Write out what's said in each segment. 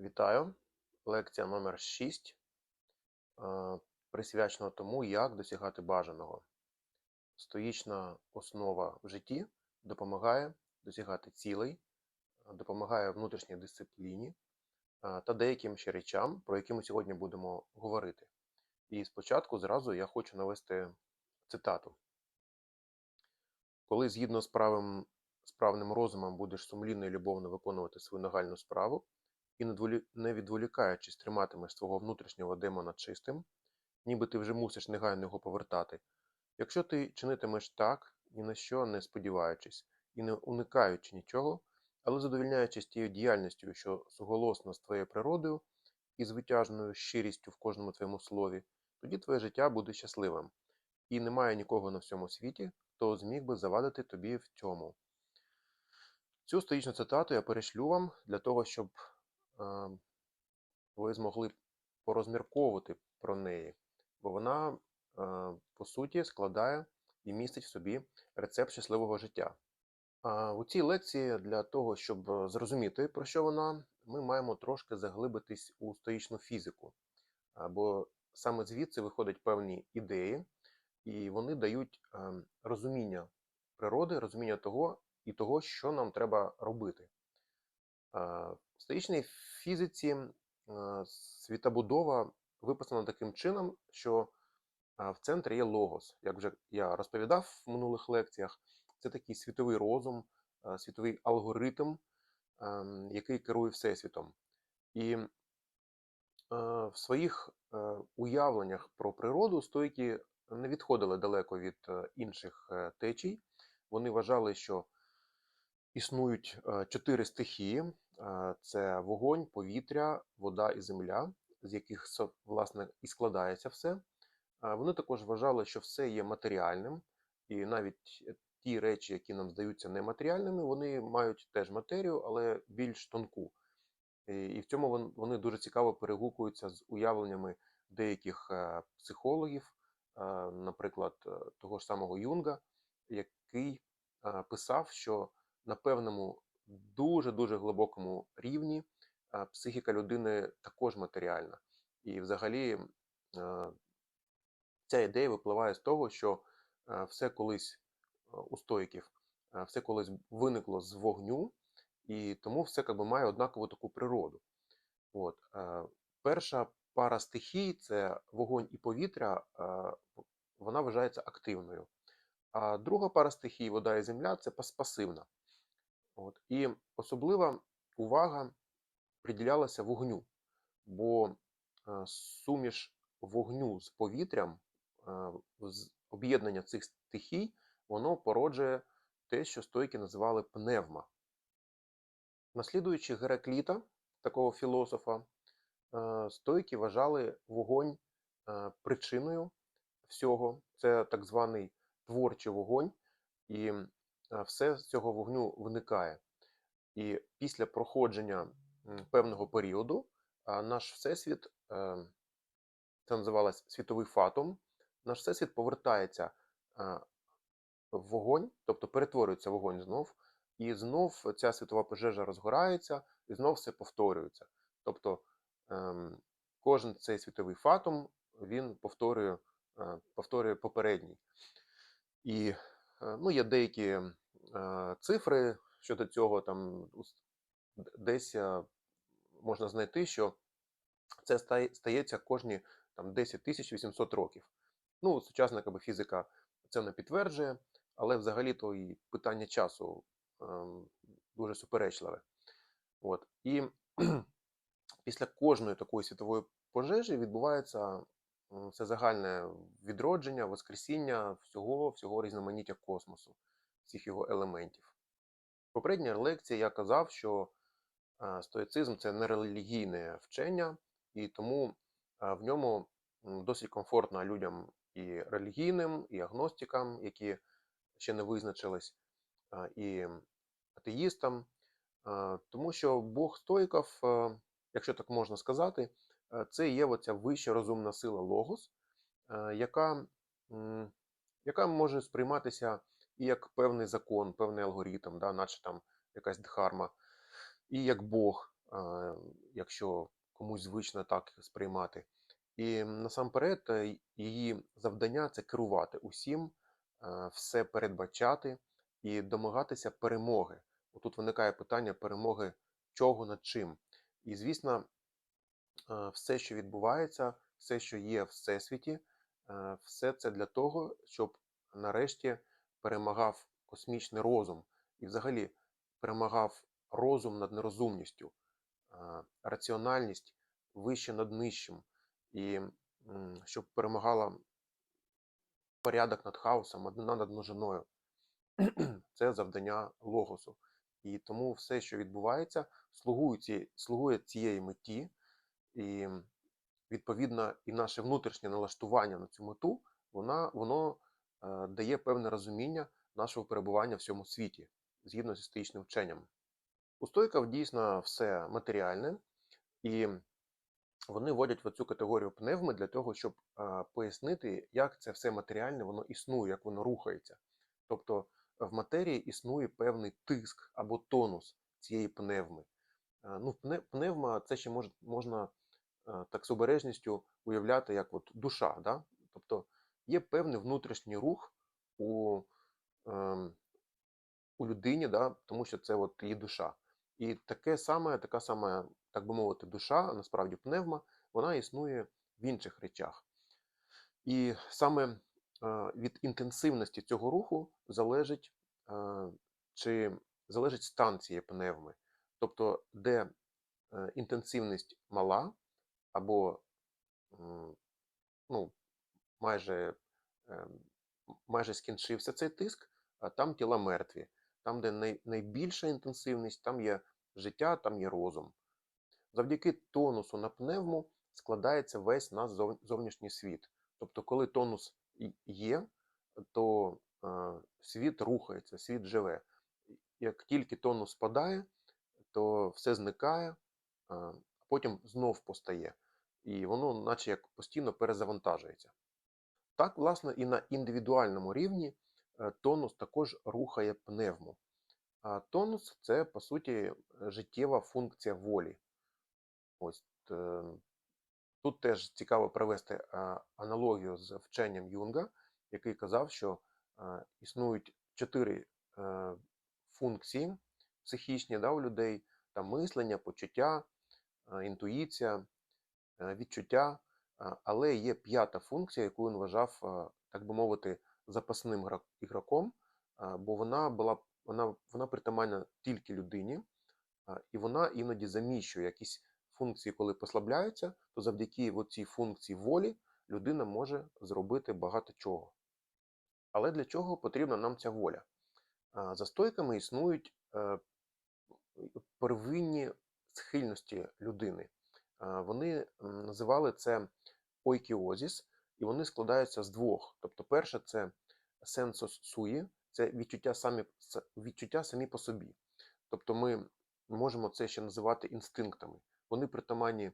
Вітаю! Лекція номер 6 е, присвячена тому, як досягати бажаного. Стоїчна основа в житті допомагає досягати цілей, допомагає внутрішній дисципліні е, та деяким ще речам, про які ми сьогодні будемо говорити. І спочатку зразу я хочу навести цитату. Коли згідно з правим, справним розумом будеш сумлінно і любовно виконувати свою нагальну справу, і не відволікаючись триматимеш свого внутрішнього демона чистим, ніби ти вже мусиш негайно його повертати. Якщо ти чинитимеш так, ні на що не сподіваючись і не уникаючи нічого, але задовільняючись тією діяльністю, що суголосно з твоєю природою і звитяжною щирістю в кожному твоєму слові, тоді твоє життя буде щасливим, і немає нікого на всьому світі, хто зміг би завадити тобі в цьому. Цю стоїчну цитату я перешлю вам для того, щоб ви змогли порозмірковувати про неї, бо вона, по суті, складає і містить в собі рецепт щасливого життя. У цій лекції для того, щоб зрозуміти, про що вона, ми маємо трошки заглибитись у стоїчну фізику, бо саме звідси виходять певні ідеї, і вони дають розуміння природи, розуміння того і того, що нам треба робити. В стоїчній фізиці світобудова виписана таким чином, що в центрі є логос. Як вже я розповідав в минулих лекціях, це такий світовий розум, світовий алгоритм, ем, який керує Всесвітом. І в своїх е, уявленнях про природу стойки не відходили далеко від е, інших е, течій. Вони вважали, що існують чотири стихії: це вогонь, повітря, вода і земля, з яких власне і складається все. Е, Вони також вважали, що все є матеріальним, і навіть е, ті речі, які нам здаються нематеріальними, вони мають теж матерію, але більш тонку. І в цьому вони дуже цікаво перегукуються з уявленнями деяких е, психологів, е, наприклад, е, того ж самого Юнга, який е, писав, що на певному дуже-дуже глибокому рівні психіка людини також матеріальна. І взагалі ця ідея випливає з того, що все колись у стоїків, все колись виникло з вогню, і тому все якби має однакову таку природу. От. Перша пара стихій це вогонь і повітря, вона вважається активною. А друга пара стихій, вода і земля, це пасивна. От. І особлива увага приділялася вогню, бо е, суміш вогню з повітрям, е, об'єднання цих стихій, воно породжує те, що стойки називали пневма. Наслідуючи Геракліта, такого філософа, е, стойки вважали вогонь причиною всього. Це так званий творчий вогонь, і все з цього вогню виникає. І після проходження певного періоду наш всесвіт, е, це називалось світовий фатум, наш всесвіт повертається е, в вогонь, тобто перетворюється вогонь знов, і знов ця світова пожежа розгорається, і знов все повторюється. Тобто ем, кожен цей світовий фатум він повторює, е, повторює попередній. І е, ну, є деякі е, цифри щодо цього, там десь е, можна знайти, що це стається кожні там, 10 тисяч 800 років. Ну, сучасна якби, фізика це не підтверджує, але взагалі-то і питання часу ем, дуже суперечливе. От. І після кожної такої світової пожежі відбувається це загальне відродження, воскресіння всього, всього різноманіття космосу, всіх його елементів. В попередній лекції я казав, що е, стоїцизм це нерелігійне вчення, і тому е, в ньому досить комфортно людям і релігійним, і агностикам, які ще не визначились, е, і атеїстам, тому що Бог стоїків, якщо так можна сказати, це є оця вища розумна сила Логос, яка, яка може сприйматися і як певний закон, певний алгоритм, да, наче там якась дхарма, і як Бог. якщо комусь звично так сприймати. І насамперед е, її завдання це керувати усім, е, все передбачати і домагатися перемоги. Отут виникає питання перемоги чого над чим. І, звісно, е, все, що відбувається, все, що є в всесвіті, все це для того, щоб нарешті перемагав космічний розум і взагалі перемагав розум над нерозумністю, раціональність вище над нижчим, і щоб перемагала порядок над хаосом, однина над множиною. Це завдання логосу. І тому все, що відбувається, слугує цієї, слугує цієї меті, і відповідно і наше внутрішнє налаштування на цю мету, вона, воно дає певне розуміння нашого перебування в цьому світі, згідно з історичним вченням. У стоїків дійсно все матеріальне, і вони вводять в цю категорію пневми для того, щоб е, пояснити, як це все матеріальне воно існує, як воно рухається. Тобто в матерії існує певний тиск або тонус цієї пневми. Е, Ну, пневма це ще можна е, так з обережністю уявляти як от душа. Да? Тобто є певний внутрішній рух у, ем, у людині, да? тому що це от її душа. І таке саме, така сама, так би мовити, душа, насправді пневма, вона існує в інших речах. І саме е, від інтенсивності цього руху залежить, е, чи залежить стан цієї пневми. Тобто, де е, інтенсивність мала, або ну, майже, е, майже скінчився цей тиск, а там тіла мертві. Там, де найбільша інтенсивність, там є життя, там є розум. Завдяки тонусу на пневму складається весь наш зовнішній світ. Тобто, коли тонус є, то е, світ рухається, світ живе. Як тільки тонус спадає, то все зникає, а потім знов постає. І воно, наче як постійно перезавантажується. Так, власне, і на індивідуальному рівні е, тонус також рухає пневму. А тонус це, по суті, життєва функція волі. Ось е, тут теж цікаво привести е, аналогію з вченням Юнга, який казав, що існують чотири функції психічні да, у людей: там мислення, почуття, інтуїція, відчуття. Але є п'ята функція, яку він вважав, так би мовити, запасним ігроком, бо вона була вона, вона притаманна тільки людині, і вона іноді заміщує якісь функції, коли послабляються, то завдяки цій функції волі людина може зробити багато чого. Але для чого потрібна нам ця воля? За стойками існують е, первинні схильності людини. А, Вони називали це ойкіозіс, і вони складаються з двох. Тобто, перше це сенсос суї, це відчуття самі, відчуття самі по собі. Тобто ми можемо це ще називати інстинктами. Вони притаманні е,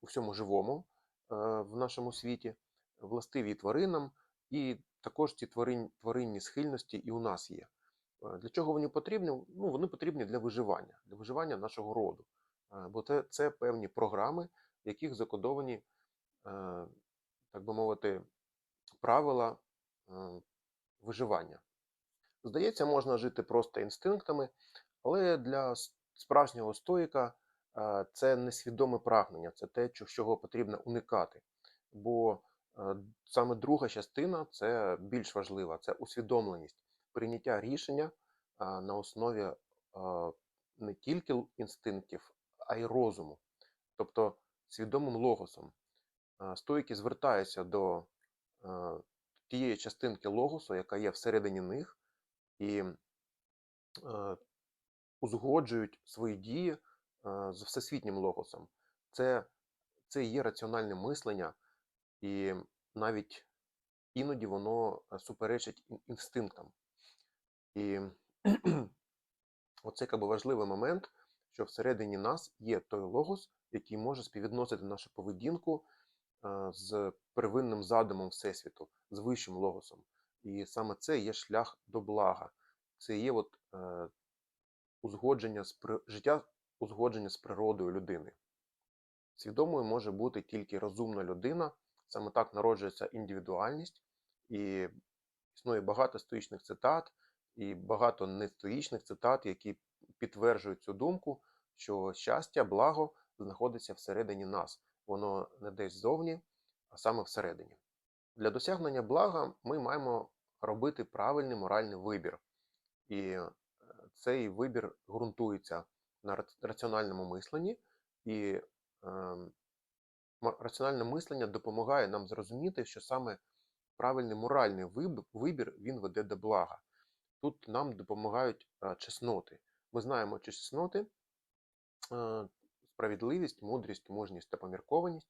у всьому живому е, в нашому світі, властиві тваринам, і також ці тварин, тваринні схильності і у нас є. Е, Для чого вони потрібні? Ну, вони потрібні для виживання, для виживання нашого роду. Е, Бо це, це певні програми, в яких закодовані, е, так би мовити, правила е, виживання. Здається, можна жити просто інстинктами, але для справжнього стоїка це несвідоме прагнення, це те, чо- чого потрібно уникати. Бо саме друга частина це більш важлива, це усвідомленість, прийняття рішення на основі не тільки інстинктів, а й розуму, тобто свідомим логосом. Стоїки звертаються до тієї частинки логосу, яка є всередині них, і узгоджують свої дії з всесвітнім логосом. Це, це є раціональне мислення, і навіть іноді воно суперечить інстинктам. І оце якби важливий момент, що всередині нас є той логос, який може співвідносити нашу поведінку е, з первинним задумом Всесвіту, з вищим логосом. І саме це є шлях до блага. Це є от, е, узгодження з при... життя узгодження з природою людини. Свідомою може бути тільки розумна людина, саме так народжується індивідуальність, і існує багато стоїчних цитат і багато нестоїчних цитат, які підтверджують цю думку, що щастя, благо знаходиться всередині нас. Воно не десь ззовні, а саме всередині. Для досягнення блага ми маємо робити правильний моральний вибір. І е, цей вибір ґрунтується на раціональному мисленні, і ма- раціональне мислення допомагає нам зрозуміти, що саме правильний моральний вибір він веде до блага. Тут нам допомагають е, чесноти. Ми знаємо чесноти, справедливість, мудрість, мужність та поміркованість.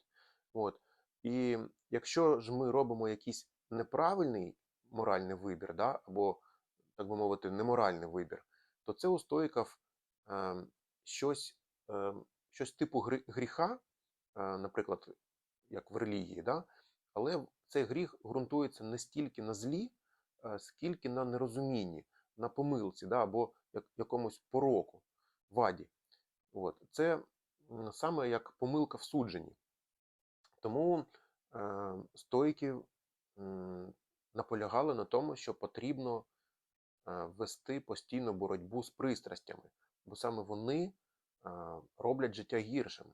От. І якщо ж ми робимо якийсь неправильний моральний вибір, да, або, так би мовити, неморальний вибір, то це у стоїків е, щось, е, щось типу гріха, е, наприклад, як в релігії, да, але цей гріх ґрунтується не стільки на злі, е, скільки на нерозумінні, на помилці, да, або як, якомусь пороку, ваді. От. Це саме як помилка в судженні. Тому е, стойки наполягали на тому, що потрібно е, вести постійну боротьбу з пристрастями, бо саме вони е, роблять життя гіршим.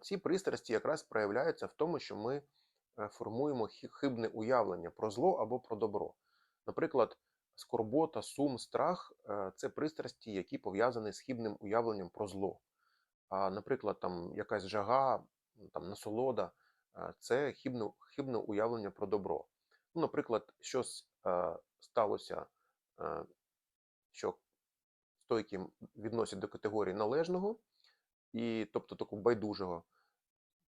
Ці пристрасті якраз проявляються в тому, що ми е, формуємо хибне уявлення про зло або про добро. Наприклад, скорбота, сум, страх е, це пристрасті, які пов'язані з хибним уявленням про зло. А, наприклад, там якась жага, там насолода е, це хибне, хибне уявлення про добро. Ну, наприклад, щось е, сталося, е, що стойки відносять до категорії належного, і, тобто такого байдужого.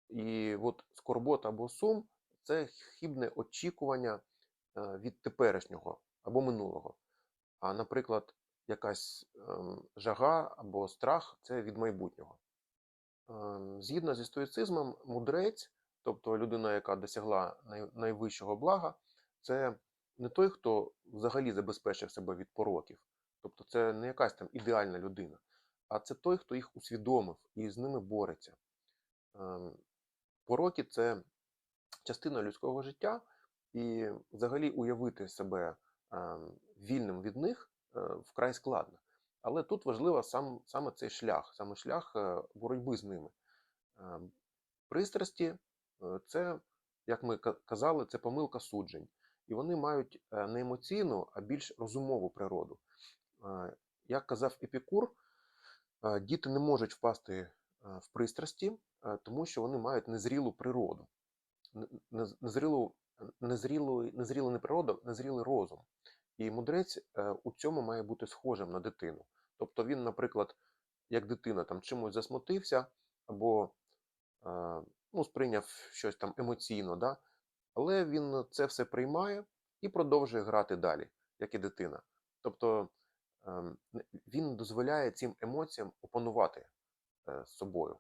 І от скорбота або сум це хибне очікування е, від теперішнього або минулого. А, наприклад, якась ем, жага або страх це від майбутнього. Ем, Згідно зі стоїцизмом, мудрець, тобто людина, яка досягла най- найвищого блага, це не той, хто взагалі забезпечив себе від пороків. Тобто це не якась там ідеальна людина, а це той, хто їх усвідомив і з ними бореться. Ем, Пороки це частина людського життя, і взагалі уявити себе вільним від них е, вкрай складно. Але тут важливо сам, саме цей шлях, саме шлях е, боротьби з ними. Ем, Пристрасті е, це, як ми казали, це помилка суджень. І вони мають не емоційну, а більш розумову природу. Як казав Епікур, діти не можуть впасти в пристрасті, тому що вони мають незрілу природу. Незрілу, незрілу, незрілу не природу, незрілий розум. І мудрець е, у цьому має бути схожим на дитину. Тобто він, наприклад, як дитина там чимось засмутився або е, ну, сприйняв щось там емоційно, да? але він це все приймає і продовжує грати далі, як і дитина. Тобто ем, він дозволяє цим емоціям опанувати е, собою.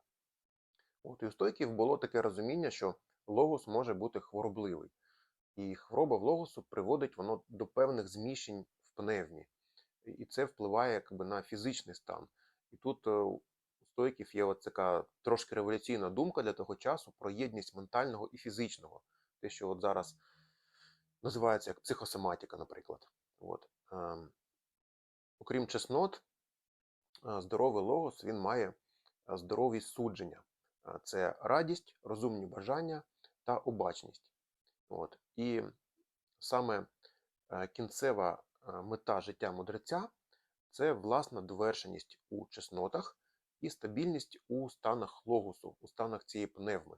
От і у стойків було таке розуміння, що логос може бути хворобливий. І хвороба в логосу приводить воно до певних зміщень в пневмі. І це впливає якби, на фізичний стан. І тут е, у стоїків є от така трошки революційна думка для того часу про єдність ментального і фізичного. Те, що от зараз називається як психосоматика, наприклад. От. Ем, Окрім чеснот, е, здоровий логос він має е, здорові судження. Це радість, розумні бажання та обачність. От. І саме е, кінцева е, мета життя мудреця це власна довершеність у чеснотах і стабільність у станах логосу, у станах цієї пневми.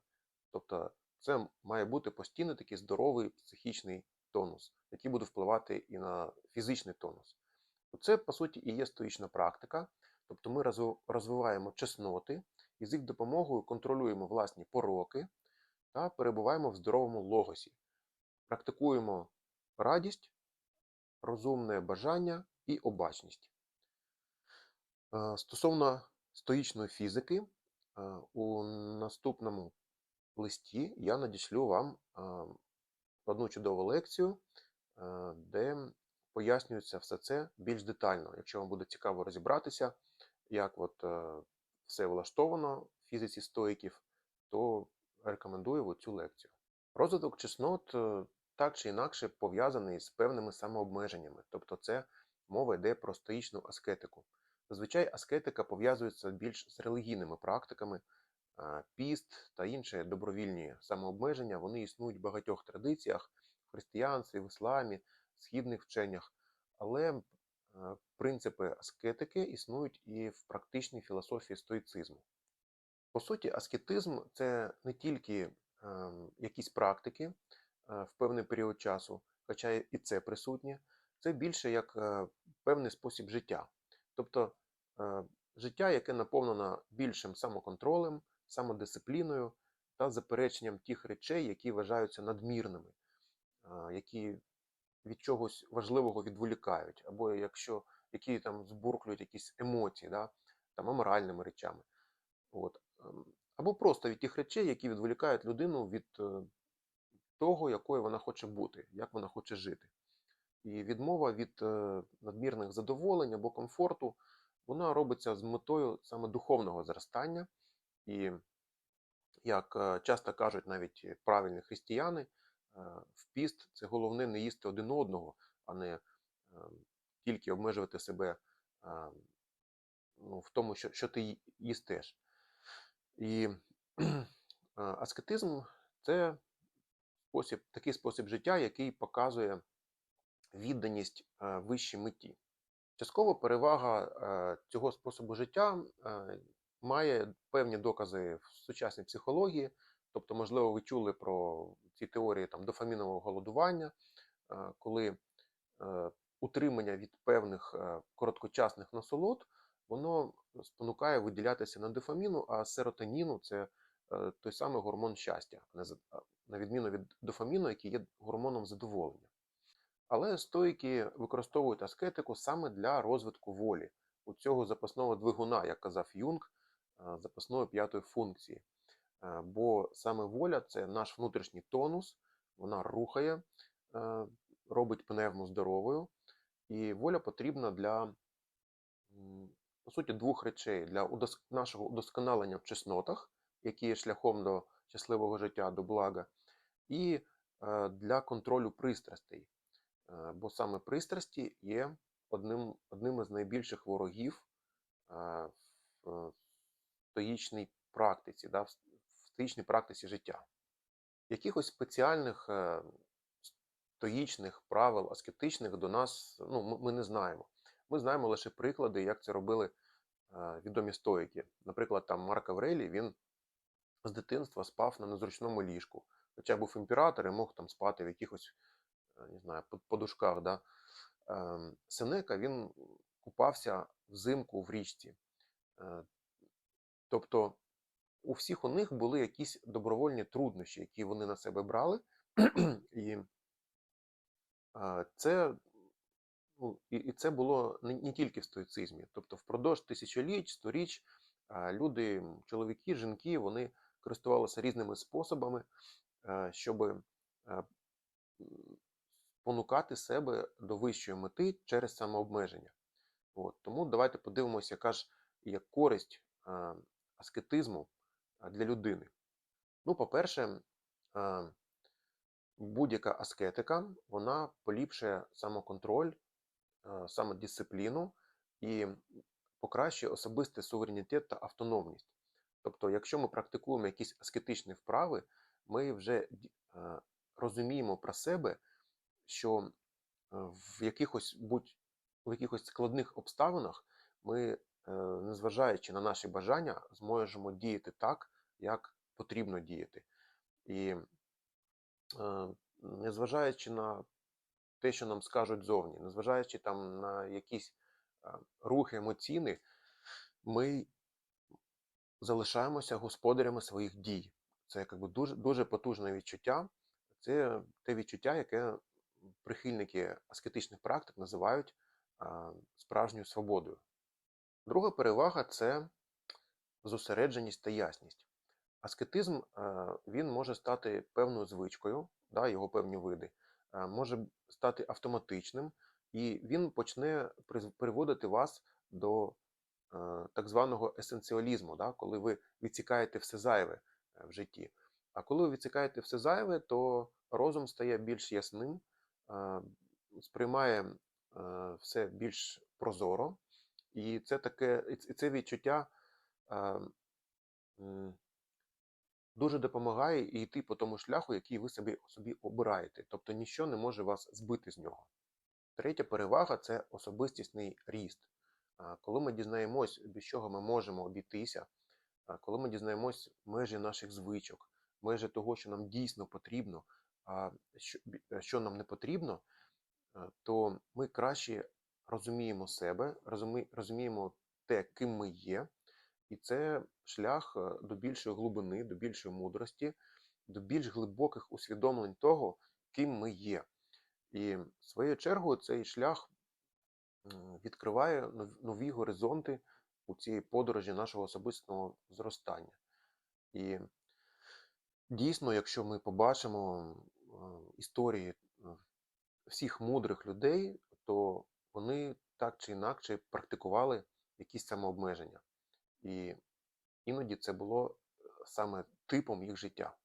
Тобто це має бути постійно такий здоровий психічний тонус, який буде впливати і на фізичний тонус. Це, по суті, і є стоїчна практика. Тобто ми розвиваємо чесноти і з їх допомогою контролюємо власні пороки та перебуваємо в здоровому логосі. Практикуємо радість, розумне бажання і обачність. Е, Стосовно стоїчної фізики, е, у наступному листі я надішлю вам е, одну чудову лекцію, де пояснюється все це більш детально. Якщо вам буде цікаво розібратися, як от все влаштовано в фізиці стоїків, то рекомендую цю лекцію. Розвиток чеснот е, так чи інакше пов'язаний з певними самообмеженнями, тобто це мова йде про стоїчну аскетику. Зазвичай аскетика пов'язується більш з релігійними практиками, піст та інші добровільні самообмеження вони існують в багатьох традиціях в християнстві, в ісламі, східних вченнях, але е, принципи аскетики існують і в практичній філософії стоїцизму. По суті, аскетизм це не тільки ем, якісь практики е, в певний період часу, хоча і це присутнє, це більше як е, певний спосіб життя. Тобто е, життя, яке наповнено більшим самоконтролем, самодисципліною та запереченням тих речей, які вважаються надмірними, які від чогось важливого відволікають, або якщо які там збурклюють якісь емоції, да, там аморальними речами. От. Ем, Або просто від тих речей, які відволікають людину від е, того, якою вона хоче бути, як вона хоче жити. І відмова від е, надмірних задоволень або комфорту, вона робиться з метою саме духовного зростання. І, як е, часто кажуть навіть правильні християни, в піст це головне не їсти один одного, а не е, тільки обмежувати себе е, ну, в тому, що, що ти їстеш. І аскетизм це спосіб, такий спосіб життя, який показує відданість е, вищій меті. Частково перевага е, цього способу життя е, має певні докази в сучасній психології. Тобто, можливо, ви чули про ці теорії там, дофамінового голодування, коли утримання від певних короткочасних насолод, воно спонукає виділятися на дофаміну, а серотоніну це е, той самий гормон щастя, на відміну від дофаміну, який є гормоном задоволення. Але стоїки використовують аскетику саме для розвитку волі, у цього запасного двигуна, як казав Юнг, е, запасної п'ятої функції. Е, Бо саме воля це наш внутрішній тонус, вона рухає, робить пневму здоровою, і воля потрібна для, по суті, двох речей: для нашого удосконалення в чеснотах, які є шляхом до щасливого життя, до блага, і е, для контролю пристрастей. Е, Бо саме пристрасті є одним, одним із найбільших ворогів е, в стоїчній практиці, да, в стоїчній практиці життя. Якихось спеціальних стоїчних правил аскетичних до нас ну, ми, не знаємо. Ми знаємо лише приклади, як це робили відомі стоїки. Наприклад, там Марк Аврелій, він з дитинства спав на незручному ліжку. Хоча був імператор і мог там спати в якихось е, не знаю, подушках. Да? Ем, Сенека він купався взимку в річці. Е, Тобто у всіх у них були якісь добровольні труднощі, які вони на себе брали. І е, це, ну, і, і це було не, не тільки в стоїцизмі. Тобто впродовж тисячоліть, сторіч люди, чоловіки, жінки, вони користувалися різними способами, е, щоб е, спонукати себе до вищої мети через самообмеження. От. Тому давайте подивимося, яка ж є користь е, аскетизму для людини. Ну, по-перше, будь-яка аскетика вона поліпшує самоконтроль, самодисципліну і покращує особистий суверенітет та автономність. Тобто, якщо ми практикуємо якісь аскетичні вправи, ми вже розуміємо про себе, що в якихось будь в якихось складних обставинах ми, е, незважаючи на наші бажання, зможемо діяти так, як потрібно діяти. І незважаючи на те, що нам скажуть зовні, незважаючи там на якісь рухи емоційні, ми залишаємося господарями своїх дій. Це якби дуже, дуже потужне відчуття. Це те відчуття, яке прихильники аскетичних практик називають справжньою свободою. Друга перевага це зосередженість та ясність. Аскетизм він може стати певною звичкою, да, його певні види, може стати автоматичним, і він почне приводити вас до е, так званого есенціалізму, да, коли ви відсікаєте все зайве е, в житті. А коли ви відсікаєте все зайве, то розум стає більш ясним, сприймає е, все більш прозоро, і це таке, це відчуття дуже допомагає і йти по тому шляху, який ви собі, собі обираєте. Тобто ніщо не може вас збити з нього. Третя перевага це особистісний ріст. Коли ми дізнаємось, без чого ми можемо обійтися, коли ми дізнаємось межі наших звичок, межі того, що нам дійсно потрібно, а що, е, нам не потрібно, е, то ми краще розуміємо себе, розуміємо те, ким ми є, і це шлях е, до більшої глибини, до більшої мудрості, до більш глибоких усвідомлень того, ким ми є. І своєю чергою цей шлях відкриває нові горизонти у цій подорожі нашого особистого зростання. І дійсно, якщо ми побачимо е, історії е, всіх мудрих людей, то вони так чи інакше практикували якісь самообмеження. І іноді це було е, саме типом їх життя.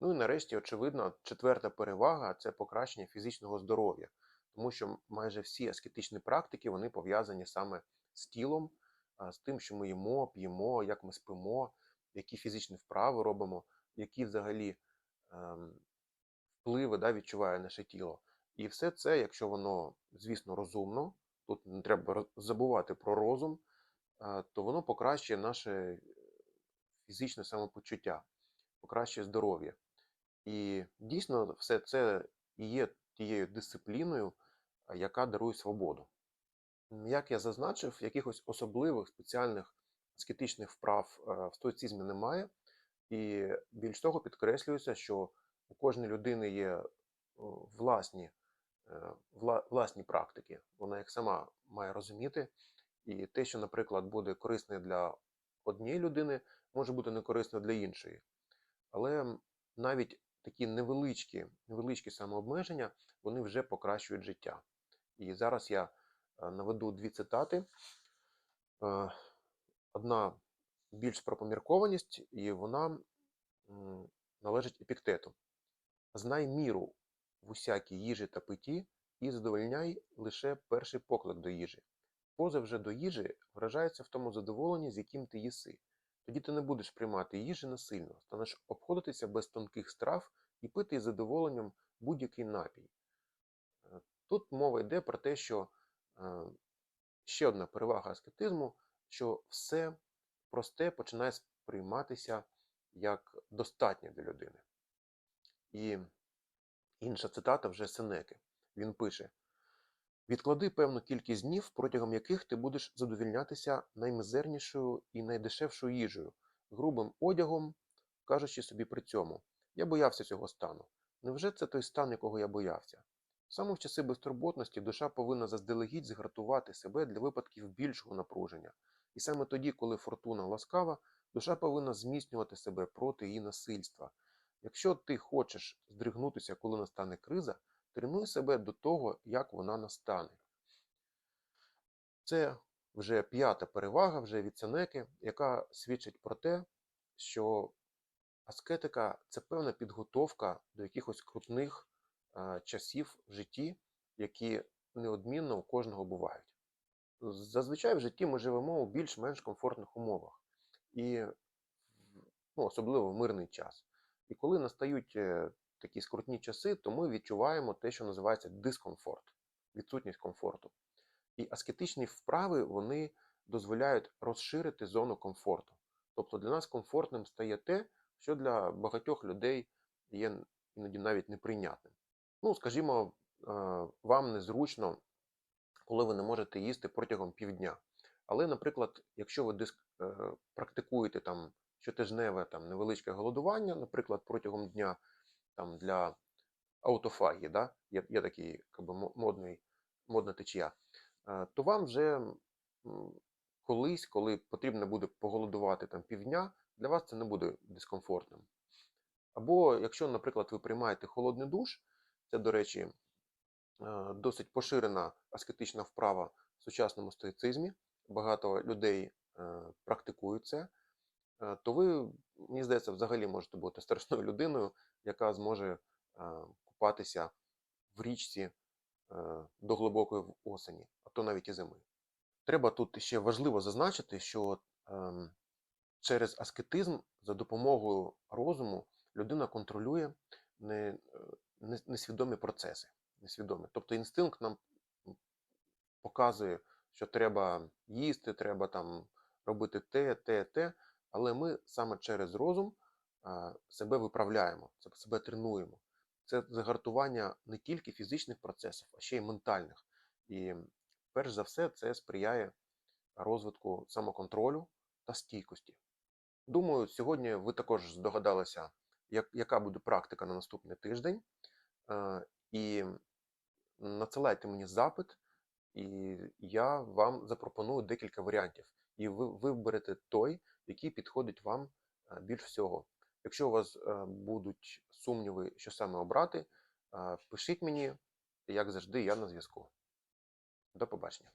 Ну і нарешті, очевидно, четверта перевага це покращення фізичного здоров'я, тому що майже всі аскетичні практики вони пов'язані саме з тілом, з тим, що ми їмо, п'ємо, як ми спимо, які фізичні вправи робимо, які взагалі ем, впливи да, відчуває наше тіло. І все це, якщо воно, звісно, розумно, тут не треба забувати про розум, то воно покращує наше фізичне самопочуття, покращує здоров'я. І дійсно все це є тією дисципліною, яка дарує свободу. Як я зазначив, якихось особливих спеціальних аскетичних вправ в стоїцизмі немає. І більш того, підкреслюється, що у кожної людини є власні, е, власні практики. Вона їх сама має розуміти. І те, що, наприклад, буде корисне для однієї людини, може бути не корисно для іншої. Але навіть такі невеличкі, невеличкі самообмеження, вони вже покращують життя. І зараз я е, наведу дві цитати. Е, Одна більш про поміркованість, і вона належить епіктету. Знай міру в усякій їжі та питті і задовольняй лише перший поклик до їжі. Поза вже до їжі вражається в тому задоволенні, з яким ти їси. Тоді ти не будеш приймати їжі насильно, станеш обходитися без тонких страв і пити із задоволенням будь-який напій. Е, Тут мова йде про те, що е, ще одна перевага аскетизму, що все просте починає сприйматися як достатнє для людини. І інша цитата вже Сенеки. Він пише: Відклади певну кількість днів, протягом яких ти будеш задовільнятися наймизернішою і найдешевшою їжею, грубим одягом, кажучи собі при цьому: Я боявся цього стану. Невже це той стан, якого я боявся? Саме в часи безтурботності душа повинна заздалегідь згартувати себе для випадків більшого напруження. І саме тоді, коли фортуна ласкава, душа повинна зміцнювати себе проти її насильства. Якщо ти хочеш здригнутися, коли настане криза, тренуй себе до того, як вона настане. Це вже п'ята перевага вже від Сенеки, яка свідчить про те, що аскетика це певна підготовка до якихось крутних часів в житті, які неодмінно у кожного бувають. Зазвичай в житті ми живемо у більш-менш комфортних умовах, і ну, особливо в мирний час. І коли настають е, такі скрутні часи, то ми відчуваємо те, що називається дискомфорт, відсутність комфорту. І аскетичні вправи вони дозволяють розширити зону комфорту. Тобто для нас комфортним стає те, що для багатьох людей є іноді навіть неприйнятним. Ну, скажімо, е, вам незручно, коли ви не можете їсти протягом півдня. Але, наприклад, якщо ви диск, е, практикуєте там щотижневе там, невеличке голодування, наприклад, протягом дня там, для аутофагії, да? є, є такий би, модний, модна течія, е, то вам вже колись, коли потрібно буде поголодувати там, півдня, для вас це не буде дискомфортним. Або якщо, наприклад, ви приймаєте холодний душ, це, до речі, е, досить поширена аскетична вправа в сучасному стоїцизмі. багато людей е, практикують це, е, то ви, мені здається, взагалі можете бути страшною людиною, яка зможе е, купатися в річці е, до глибокої осені, а то навіть і зими. Треба тут ще важливо зазначити, що ем, через аскетизм за допомогою розуму людина контролює е, не- несвідомі процеси. Несвідомі. Тобто інстинкт нам показує, що треба їсти, треба там робити те, те, те, але ми саме через розум себе виправляємо, себе тренуємо. Це загартування не тільки фізичних процесів, а ще й ментальних. І перш за все це сприяє розвитку самоконтролю та стійкості. Думаю, сьогодні ви також здогадалися, як, яка буде практика на наступний тиждень. І надсилайте мені запит, і я вам запропоную декілька варіантів. І ви виберете той, який підходить вам більш всього. Якщо у вас е, будуть сумніви, що саме обрати, е, пишіть мені, як завжди, я на зв'язку. До побачення.